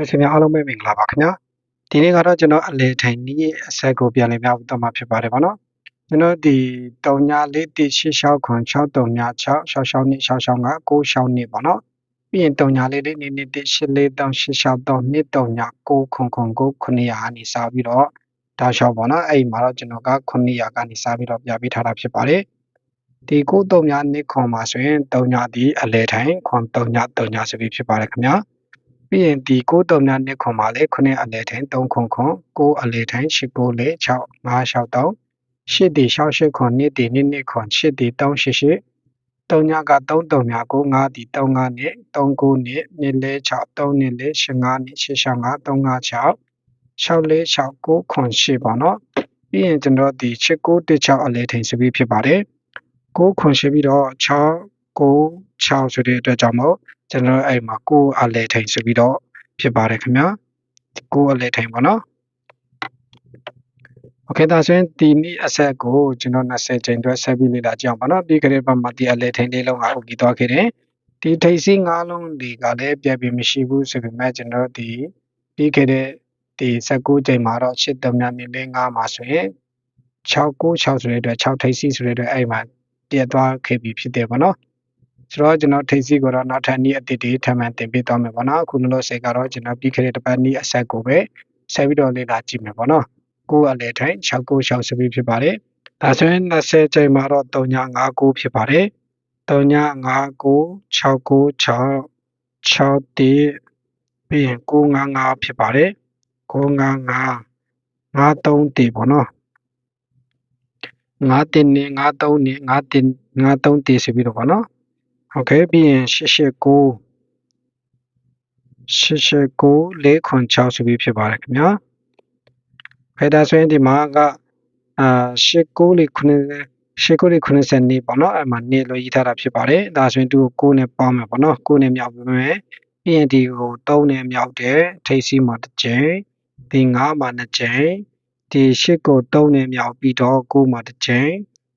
မိတ်ဆွေများအားလုံးပဲမင်္ဂလာပါခင်ဗျာဒီနေ့ကတော့ကျွန်တော်အလေထိုင်နီးအဆက်ကိုပြန်လည်ပြဖို့တော့မှာဖြစ်ပါတယ်ဗောနော်ကျွန်တော်ဒီ394869 6386 66နှစ်66 966နှစ်ဗောနော်ပြီးရင်39လေးလေးနေနေ1838663 239 999 900အနေစပြီးတော့ဒါရှောက်ဗောနော်အဲ့ဒီမှာတော့ကျွန်တော်က900ကနေစပြီးတော့ပြပေးထားတာဖြစ်ပါတယ်ဒီ93နှစ်ခွန်မှာဆိုရင်39ဒီအလေထိုင်ခွန်3939ဆိုပြီးဖြစ်ပါတယ်ခင်ဗျာ ပြီးရင်ဒီ9တုံများနှစ်ခွန်မှာလေ9အလဲထိုင်3ခွန်ခွန်9အလဲထိုင်10 9လေ6 5 6 3 8တီ68ခွန်2တီ2နှစ်ခွန်8တီ3 8 8 3ညက3တုံများကို9တီ3 9နှစ်3 9နှစ်2လေ6 3နှစ်လေ15နှစ်6 5 3 5 6 6လေး6 9ခွန်8ပေါ့နော်ပြီးရင်ကျွန်တော်ဒီ6 9 1 6အလဲထိုင်ဆိုပြီးဖြစ်ပါတယ်9ခွန်8ပြီးတော့6 9 6ဆိုတဲ့အတွက်ကြောင့်မို့ ကျွန်တော်အဲ့မှာကိုအလဲထိန်ဆိုပြီးတော့ဖြစ်ပါတယ်ခင်ဗျာကိုအလဲထိန်ပေါ့နော်โอเคဒါဆိုရင်ဒီနေ့အဆက်ကိုကျွန်တော်20ချိန်အတွက်ဆက်ပြီးလေ့လာကြအောင်ပါနော်ပြီးကြတဲ့ဘက်မှာဒီအလဲထိန်လေးလုံးကဥပြီးသွားခဲ့တယ်ဒီထိတ်စီ၅လုံးတွေကလည်းပြပြမရှိဘူးဆိုပေမဲ့ကျွန်တော်ဒီပြီးခဲ့တဲ့ဒီ19ချိန်မှာတော့8တမမြနေ5မှာဆိုရင်696ဆိုတဲ့အတွက်6ထိတ်စီဆိုတဲ့အတွက်အဲ့မှာပြတ်သွားခဲ့ပြီဖြစ်တယ်ပေါ့နော် ဆိုတော့ကျွန်တော်ထိပ်စီကိုတော့နောက်ထပ်နည်းအသစ်တွေထပ်မံတင်ပြသွားမယ်ပေါ့နော်အခုလောလောဆယ်ကတော့ကျွန်တော်ပြီးခဲ့တဲ့တစ်ပတ်နည်းအဆက်ကိုပဲဆက်ပြီးတော့လေ့လာကြည့်မယ်ပေါ့နော်ကိုအလဲထိုင်696ဆိုပြီးဖြစ်ပါတယ်ဒါဆိုရင်20ချိန်မှာတော့3959ဖြစ်ပါတယ်3959 696 6တိပြီးရင်955ဖြစ်ပါတယ်955 53တိပေါ့နော်9တင်နေ93နေ9တင်93တိဆိုပြီးတော့ပေါ့နော် ဟုတ်ကဲ့ပြီးရင်889 889 406ဆိုပြီးဖြစ်ပါတယ်ခင်ဗျာဖဲဒါဆိုရင်ဒီမှာကအာ89လေး9 89လေး90နေပေါ့နော်အဲ့မှာနေလို့ရေးထားတာဖြစ်ပါတယ်ဒါဆိုရင်သူကို9နဲ့ပေါင်းမယ်ပေါ့နော်9နဲ့မြောက်ပြီးမယ်ပြီးရင်ဒီကို3နဲ့မြောက်တယ်ထိပ်စီးမှာတစ်ကြိမ်ဒီ9မှာ2ကြိမ်ဒီ8ကို3နဲ့မြောက်ပြီးတော့9မှာတစ်ကြိမ်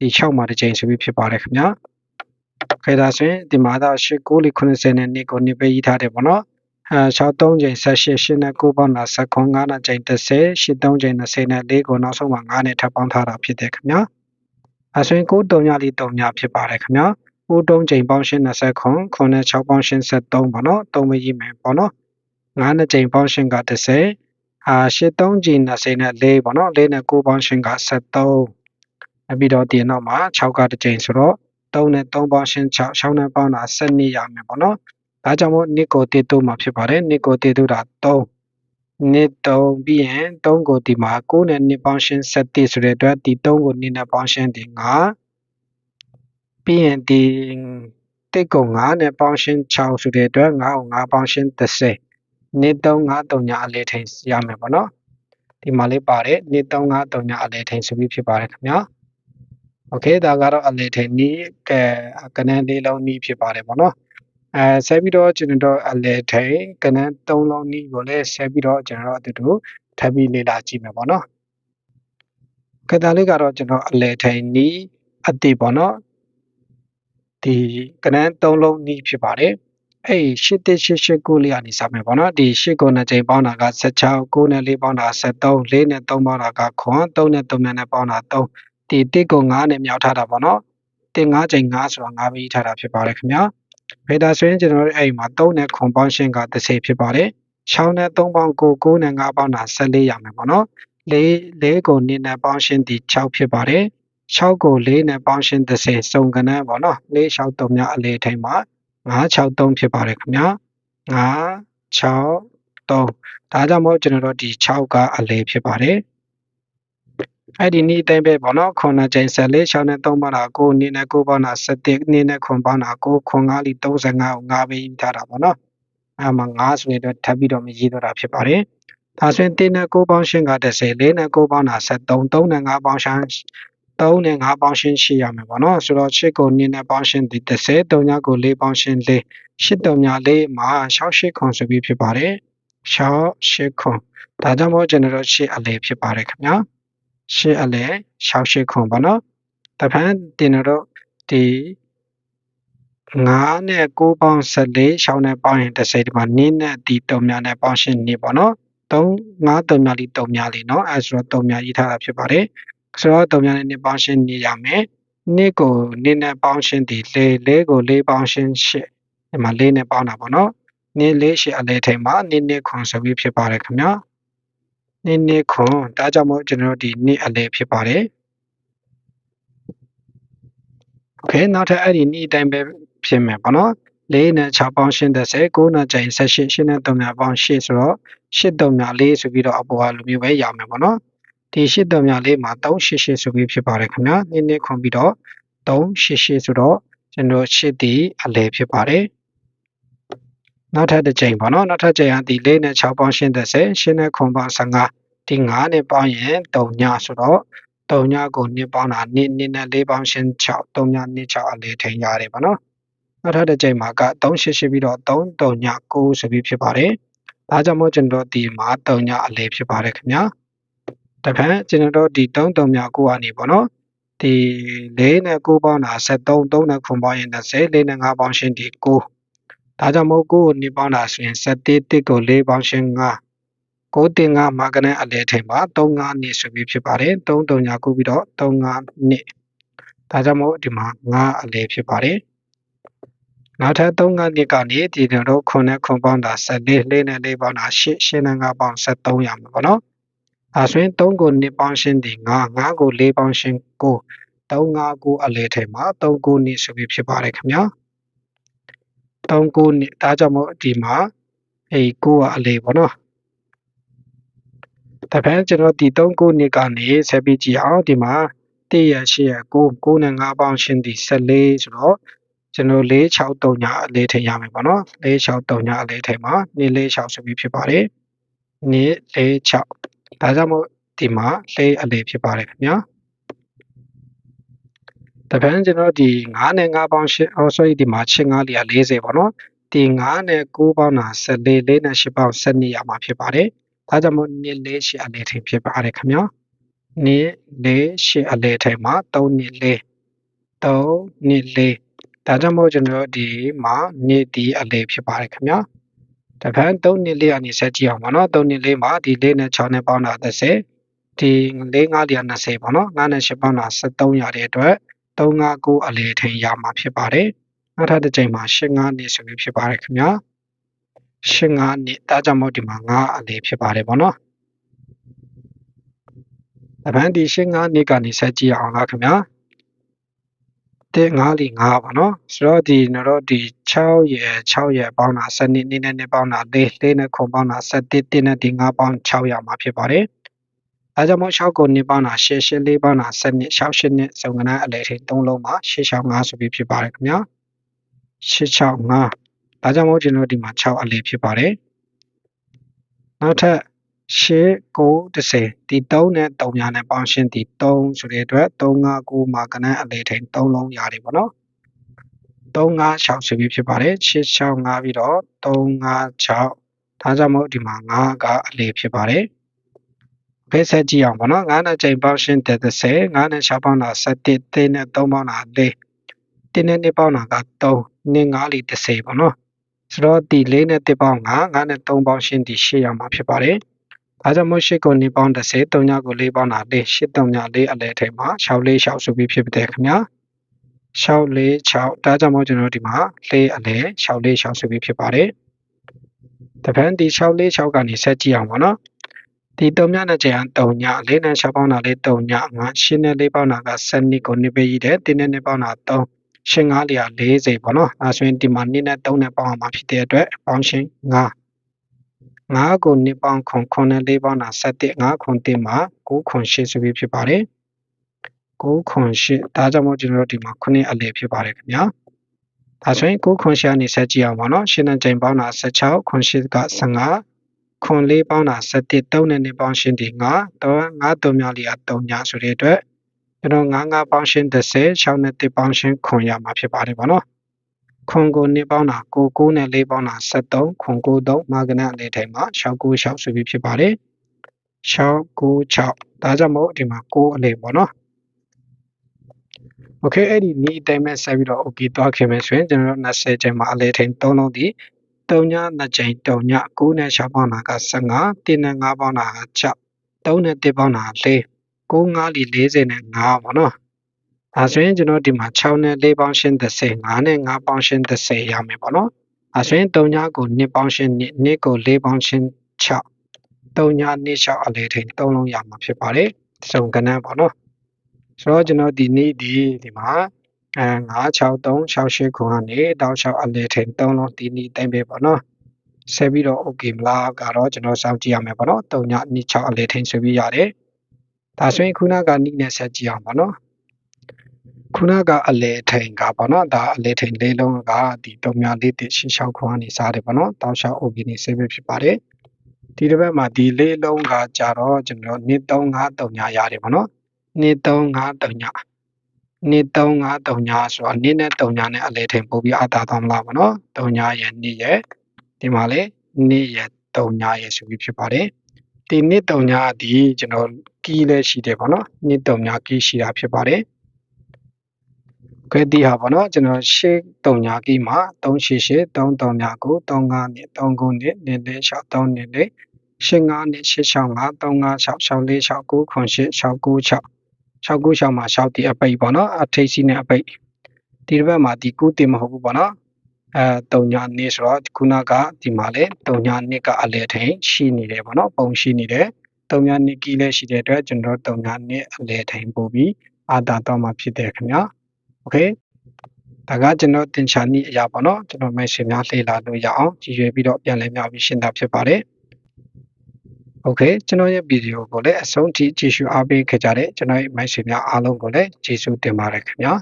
ဒီ6မှာတစ်ကြိမ်ဆိုပြီးဖြစ်ပါတယ်ခင်ဗျာ ခဲဒါဆိုရင်ဒီမှာတော့8 9လေး90နဲ့နေကိုနေပဲရေးထားတယ်ပေါ့နော်အဲ63ချိန်18 8နဲ့9ပေါင်းတာ19 9နဲ့ချိန်30 83ချိန်20နဲ့4ကိုနောက်ဆုံးမှာ9နဲ့ထပ်ပေါင်းထားတာဖြစ်တယ်ခင်ဗျာအဲဆိုရင်9 3ညလေး3ညဖြစ်ပါတယ်ခင်ဗျာ9 3ချိန်ပေါင်းရှင်း20ခွန်ခွန်နဲ့6ပေါင်းရှင်း73ပေါ့နော်3မရေးမယ်ပေါ့နော်9နဲ့ချိန်ပေါင်းရှင်းက30အာ83ချိန်20နဲ့4ပေါ့နော်4နဲ့9ပေါင်းရှင်းက73ပြီးတော့ဒီနောက်မှာ6ကတစ်ချိန်ဆိုတော့ 3နဲ့3ပေါင်းရှင်း6 6နဲ့ပေါင်းတာ12ရမယ်ပေါ့နော်ဒါကြောင့်မို့နစ်ကိုတေတိုးမှာဖြစ်ပါတယ်နစ်ကိုတေတိုးတာ3နစ်3ပြီးရင်3ကိုဒီမှာ9နဲ့နစ်ပေါင်းရှင်း7ဆိုတဲ့အတွက်ဒီ3ကိုနစ်နဲ့ပေါင်းရှင်းဒီ9ပြီးရင်ဒီတိတ်ကို9နဲ့ပေါင်းရှင်း6ဆိုတဲ့အတွက်9ကို9ပေါင်းရှင်း30နစ်3 9 3ညအလေးထိန်ရမယ်ပေါ့နော်ဒီမှာလေးပါတယ်နစ်3 9 3ညအလေးထိန်ဆိုပြီးဖြစ်ပါတယ်ခင်ဗျာ โอเคဒါကတော့အလေထိန်နီးကဲကနန်းလေးလုံးနီးဖြစ်ပါတယ်ပေါ့နော်အဲဆက်ပြီးတော့ကျွန်တော်အလေထိန်ကနန်း၃လုံးနီးကိုလည်းဆက်ပြီးတော့ကျွန်တော်အတူတူထပ်ပြီးလေ့လာကြည့်မယ်ပေါ့နော်ကဒါလေးကတော့ကျွန်တော်အလေထိန်နီးအတိပေါ့နော်ဒီကနန်း၃လုံးနီးဖြစ်ပါတယ်အဲ့8188လေးကနေစမယ်ပေါ့နော်ဒီ8ကိုနှစ်ချိန်ပေါင်းတာက16 9နဲ့4ပေါင်းတာ73 4နဲ့3ပေါင်းတာကခွန်3နဲ့3နဲ့ပေါင်းတာ3 ဒီ1ကို9နဲ့မြောက်ထားတာပေါ့နော်တင်9ချိန်9ဆိုတော့9ပဲထားတာဖြစ်ပါတယ်ခင်ဗျာဗေဒါဆိုရင်ကျွန်တော်တို့အဲ့မှာ3နဲ့ခွန်ပေါင်းရှင်းက30ဖြစ်ပါတယ်6နဲ့3ပေါင်း9 9နဲ့9ပေါင်းတာ14ရမယ်ပေါ့နော်4 4ကို2နဲ့ပေါင်းရှင်းဒီ6ဖြစ်ပါတယ်6ကို4နဲ့ပေါင်းရှင်း30စုံကနန်းပေါ့နော်4 6 3များအလေထိန်မှာ963ဖြစ်ပါတယ်ခင်ဗျာ9 6 3ဒါကြောင့်မို့ကျွန်တော်တို့ဒီ6ကအလေဖြစ်ပါတယ် အဲ့ဒီနေ့တိုင်းပဲပေါ့နော်ခွန်နာချိန်14 6နဲ့3ပေါင်းတာ9နေ့နဲ့9ပေါင်းတာ17နေ့နဲ့ခွန်ပေါင်းတာ9ခွန်9လီ35ကို9ပဲယူထားတာပေါ့နော်အဲ့မှာ9ဆိုရင်တော့ထပ်ပြီးတော့မရေးတော့တာဖြစ်ပါတယ်ဒါဆိုရင်1နဲ့9ပေါင်းရှင်းက30 4နဲ့9ပေါင်းတာ73 3နဲ့9ပေါင်းရှင်း3နဲ့5ပေါင်းရှင်းရှိရမယ်ပေါ့နော်ဆိုတော့8ကို2နဲ့ပေါင်းရှင်းဒီ30 3ညကို4ပေါင်းရှင်း4 8 3ည4မှာ68ခွန်ဆိုပြီးဖြစ်ပါတယ်68ခွန်ဒါကြောင့်မို့ကျွန်တော်တို့8အလေဖြစ်ပါတယ်ခင်ဗျာ ရှစ်အလဲ68ခွန်ပေါ့နော်တဖန်တင်တော့ဒီ9နဲ့9ပေါင်း14 6နဲ့ပေါင်းရင်30ဒီမှာနင်းနဲ့ဒီတုံများနဲ့ပေါင်းရှင်းနေပေါ့နော်3 5တုံများလီတုံများလီနော်အဲဆိုတော့တုံများရေးထားတာဖြစ်ပါတယ်ဆိုတော့တုံများနဲ့နှစ်ပေါင်းရှင်းနေရမယ်နှစ်ကိုနှစ်နဲ့ပေါင်းရှင်းဒီလေလေးကိုလေးပေါင်းရှင်းရှစ်ဒီမှာလေးနဲ့ပေါင်းတာပေါ့နော်နှစ်လေးရှစ်အလဲထိန်မှာနှစ်နှစ်ခွန်ဆိုပြီးဖြစ်ပါတယ်ခင်ဗျာ နှစ်နှစ်ခွန်ဒါကြောင့်မို့ကျွန်တော်တို့ဒီနှစ်အလဲဖြစ်ပါတယ်โอเคနောက်ထပ်အဲ့ဒီနေ့အတိုင်းပဲဖြစ်မယ်ပေါ့နော်4နဲ့6ပေါင်းရှင်း30 9နဲ့ကျရင်18 8နဲ့3များပေါင်း8ဆိုတော့8 3များ4ဆိုပြီးတော့အပေါ်ကလိုမျိုးပဲရမယ်ပေါ့နော်ဒီ8 3များ4မှာ388ဆိုပြီးဖြစ်ပါတယ်ခင်ဗျာနည်းနည်းခွန်ပြီးတော့388ဆိုတော့ကျွန်တော်8ဒီအလဲဖြစ်ပါတယ်နောက်ထပ်တစ်ချိန်ပေါ့နော်နောက်ထပ်ချိန်ကဒီ4နဲ့6ပေါင်းရှင်း30 8နဲ့ခွန်ပေါင်း15 ဒီ9နဲ့ပေါင်းရင်3ညဆိုတော့3ညကို2ပေါင်းတာ2 2နဲ့4ပေါင်းရှင်း6 3ည2 6အလဲထိန်ရတယ်ပေါ့နော်နောက်ထပ်တစ်ကြိမ်မှာက388ပြီးတော့3 3ည9ဆိုပြီးဖြစ်ပါတယ်။ဒါကြောင့်မို့ကျွန်တော်ဒီမှာ3ညအလဲဖြစ်ပါတယ်ခင်ဗျာ။တခါကျွန်တော်ဒီ3 3ည9ကနေပေါ့နော်။ဒီ4နဲ့9ပေါင်းတာ73 3နဲ့9ပေါင်းရင်30 4နဲ့9ပေါင်းရှင်းဒီ9ဒါကြောင့်မို့9ကို2ပေါင်းတာဆိုရင်7 1ကို4ပေါင်းရှင်း9 9တင်9မှာကနေအလဲထိန်ပါ3 9နှစ်ဆိုပြီးဖြစ်ပါတယ်3 3ည9ပြီးတော့3 9နှစ်ဒါကြောင့်မို့ဒီမှာ9အလဲဖြစ်ပါတယ်နောက်ထပ်3ငါးနှစ်ကနေဒီတော့ခုနဲ့ခွန်ပေါင်းတာ14လေးနဲ့လေးပေါင်းတာ8 8နဲ့5ပေါင်း73ရမှာပေါ့နော်အဲဆိုရင်3ကို2ပေါင်းရှင်းဒီ9 9ကို4ပေါင်းရှင်း9 3 5 9အလဲထဲမှာ3 9နှစ်ဆိုပြီးဖြစ်ပါတယ်ခင်ဗျာ3 9နှစ်ဒါကြောင့်မို့ဒီမှာအဲ9ကအလဲပေါ့နော် တပည့်ကျွန်တော်ဒီ3 9နှစ်ကနေဆက်ပြီးကြည့်အောင်ဒီမှာ1ရ8ရ9 9နဲ့5ပေါင်းရှင်းဒီ14ဆိုတော့ကျွန်တော်463ညအလေးထိန်ရမယ်ပေါ့နော်463ညအလေးထိန်မှာ246ဆိုပြီးဖြစ်ပါတယ်246ဒါကြောင့်မို့ဒီမှာလေးအလေးဖြစ်ပါတယ်ခင်ဗျာတပန်းကျွန်တော်ဒီ9နဲ့9ပေါင်း8 oh sorry ဒီမှာ8 9လီက40ပေါ့နော်ဒီ9နဲ့9ပေါင်းတာ14 4နဲ့8ပေါင်း12ရမှာဖြစ်ပါတယ် ဒါကြောင့်မို့2 4 8အလေးထိန်ဖြစ်ပါတယ်ခင်ဗျာ2 4 8အလေးထိန်မှာ3 2 4 3 2 4ဒါကြောင့်မို့ကျွန်တော်ဒီမှာနေ့ဒီအလေးဖြစ်ပါတယ်ခင်ဗျာတခါ3နှစ်လေးအနေဆက်ကြည့်အောင်ပါနော်3နှစ်လေးမှာဒီလေးနဲ့6နဲ့ပေါင်းတာ30ဒီ4 5လျာ20ပေါ့နော်9နဲ့8ပေါင်းတာ73ရတဲ့အတွက်359အလေးထိန်ရမှာဖြစ်ပါတယ်နောက်ထပ်တစ်ချိန်မှာ85နှစ်ဆိုပြီးဖြစ်ပါတယ်ခင်ဗျာ 85နှစ်ဒါကြောင့်မို့ဒီမှာ9အလေးဖြစ်ပါတယ်ပေါ့နော်တပန်းဒီ85နှစ်ကနေဆက်ကြည့်အောင်လားခင်ဗျာတဲ့9လီ9ပါနော်ဆိုတော့ဒီတော့ဒီ6ရယ်6ရယ်ပေါင်းတာ7နှစ်နှစ်နဲ့နှစ်ပေါင်းတာ4 4နဲ့ခုပေါင်းတာ7 1နဲ့ဒီ9ပေါင်း6ရမှာဖြစ်ပါတယ်အဲကြောင့်မို့6ကိုနှစ်ပေါင်းတာ8 8 4ပေါင်းတာ7နှစ်6 8နှစ်စုံကနအလဲထိ3လုံးမှာ8 6 5ဆိုပြီးဖြစ်ပါတယ်ခင်ဗျာ8 6 5 ဒါကြောင့်မို့ကျွန်တော်ဒီမှာ6အလဲဖြစ်ပါတယ်နောက်ထပ်8 9 10ဒီ3နဲ့3များနဲ့ပေါင်းရှင်းဒီ3ဆိုတဲ့အတွက်3 5 9မှာကနန်းအလေထိန်3လုံးရတယ်ပေါ့နော်3 5 6ဆိုပြီးဖြစ်ပါတယ်8 6 5ပြီးတော့3 5 6ဒါကြောင့်မို့ဒီမှာ9ကအလေဖြစ်ပါတယ်ဘယ်ဆက်ကြည့်အောင်ပေါ့နော်9နဲ့ချိန်ပေါင်းရှင်းတဲ့30 9နဲ့6ပေါင်းတာ7 3နဲ့3ပေါင်းတာ4 1နဲ့2ပေါင်းတာက3 2 5လီ30ပေါ့နော် ဆိုတော့ဒီ4နဲ့1ပေါင်း9 9နဲ့3ပေါင်းရှင်းဒီ8ရမှာဖြစ်ပါတယ်ဒါကြောင့်မို့8ကို2ပေါင်း30 3ညကို4ပေါင်းတာ4 8 3ည4အလဲထိပ်မှာ6 4 6ဆိုပြီးဖြစ်တဲ့ခင်ဗျာ6 4 6ဒါကြောင့်မို့ကျွန်တော်ဒီမှာ4အလဲ6 4 6ဆိုပြီးဖြစ်ပါတယ်တပန်းဒီ6 4 6ကနေဆက်ကြည့်အောင်ပါနော်ဒီ3ညနဲ့ကျန်3ည4နဲ့6ပေါင်းတာလေး3ည5 8နဲ့4ပေါင်းတာက7နှစ်ကို2ပဲကြီးတယ်1နဲ့2ပေါင်းတာ3 ရှင်း9လျာ40ပေါ့နော်အဲဆိုရင်ဒီမှာ2နဲ့3နဲ့ပေါင်းအောင်မှာဖြစ်တဲ့အတွက်ပေါင်းရှင်း9 9ကို2ပေါင်းခွန်ခွန်နဲ့4ပေါင်းတာ7 5ခွန်1မှာ9ခွန်8ဆိုပြီးဖြစ်ပါတယ်9ခွန်8ဒါကြောင့်မို့ကျွန်တော်တို့ဒီမှာ9အလဲဖြစ်ပါတယ်ခင်ဗျာဒါဆိုရင်9ခွန်8ကနေဆက်ကြည့်အောင်ပါနော်ရှင်းတဲ့ချိန်ပေါင်းတာ16ခွန်8က15ခွန်4ပေါင်းတာ7 3နဲ့2ပေါင်းရှင်းဒီ9တော့9 3မြောက်လီက3ညဆိုတဲ့အတွက် ကျွန်တော်9 9ပေါင်းရှင်း30 6နဲ့1ပေါင်းရှင်းခွန်ရမှာဖြစ်ပါတယ်ပေါ့နော်ခွန်ကို2ပေါင်းတာ9 9နဲ့4ပေါင်းတာ73ခွန်9 3မာဂနအလေးထိုင်မှာ696ဆိုပြီးဖြစ်ပါတယ်696ဒါကြောင့်မို့ဒီမှာ9အလေးပေါ့နော် โอเคအဲ့ဒီနီးအတိုင်းပဲဆက်ပြီးတော့ okay သွားခင်မယ်ဆိုရင်ကျွန်တော်တို့20ချိန်မှာအလဲထိန်3လုံးဒီ3ည2ချိန်3ည9နဲ့6ပေါင်းတာက15 1နဲ့5ပေါင်းတာက6 3နဲ့1ပေါင်းတာက4 9 5လီ40နဲ့5ပေါ့နော်ဒါဆိုရင်ကျွန်တော်ဒီမှာ6နဲ့4ပေါင်းရှင်း30 5နဲ့5ပေါင်းရှင်း30ရမယ်ပေါ့နော်အဲဆိုရင်3ညကို2ပေါင်းရှင်း2 2ကို4ပေါင်းရှင်း6 3ည2 6အလဲထိန်3လုံးရမှာဖြစ်ပါတယ်စုံကဏ္ဍပေါ့နော်ဆိုတော့ကျွန်တော်ဒီနေ့ဒီဒီမှာအဲ963 68ခုကနေတောက်လျှောက်အလဲထိန်3လုံးဒီနေ့တိုင်းပဲပေါ့နော်ဆက်ပြီးတော့ okay မလားကတော့ကျွန်တော်စောင့်ကြည့်ရမယ်ပေါ့နော်3ည2 6အလဲထိန်ဆိုပြီးရတယ် ဒါဆိုရင်ခုနကနိနဲ့ဆက်ကြည့်အောင်ပေါ့နော်ခုနကအလဲထိန်ကပေါ့နော်ဒါအလဲထိန်လေးလုံးကဒီတုံများလေးတစ်ရှင်းလျှောက်ခွန်းကနေစားတယ်ပေါ့နော်တောက်လျှောက် okay နေဆေးပဲဖြစ်ပါတယ်ဒီတစ်ပတ်မှာဒီလေးလုံးကကြတော့ကျွန်တော်2 3 5 3ညရတယ်ပေါ့နော်2 3 5 3ည2 3 5 3ညဆိုတော့2နဲ့3ညနဲ့အလဲထိန်ပို့ပြီးအတာသွားမလားပေါ့နော်3ညရဲ့2ရဲ့ဒီမှာလေ2ရဲ့3ညရဲ့ဆိုပြီးဖြစ်ပါတယ် ဒီ2 3ညဒီကျွန်တော်ကီးလည်းရှိတယ်ပေါ့နော်2 3ညကီးရှိတာဖြစ်ပါတယ်ကဲဒီဟာပေါ့နော်ကျွန်တော်ရှေ့3ညာကီးမှာ388 3 3ညာကို35နဲ့39နဲ့နည်းနည်း6 3နဲ့နဲ့85နဲ့865 356 64 69 98 696 696မှာ6တီအပိတ်ပေါ့နော်အထိတ်စီနဲ့အပိတ်ဒီတစ်ပတ်မှာဒီ9တင်မဟုတ်ဘူးပေါ့နော် အဲ3ညာနေဆိုတော့ခုနကဒီမှာလေ3ညာနှစ်ကအလဲထိန်ရှိနေတယ်ပေါ့နော်ပုံရှိနေတယ်3ညာနှစ်ကီးလည်းရှိတဲ့အတွက်ကျွန်တော်3ညာနှစ်အလဲထိန်ပို့ပြီးအာတာတော့မှာဖြစ်တယ်ခင်ဗျာโอเคဒါကကျွန်တော်တင်ချာနည်းအရာပေါ့နော်ကျွန်တော်မိုက်ရှင်များလှည့်လာလို့ရအောင်ကြည်ရွယ်ပြီးတော့ပြန်လည်မြောက်ပြီးရှင်းတာဖြစ်ပါတယ်โอเคကျွန်တော်ရဲ့ဗီဒီယိုကိုလည်းအဆုံးထိကြည့်ရှုအားပေးခဲ့ကြတဲ့ကျွန်တော်ရဲ့မိုက်ရှင်များအားလုံးကိုလည်းကျေးဇူးတင်ပါတယ်ခင်ဗျာ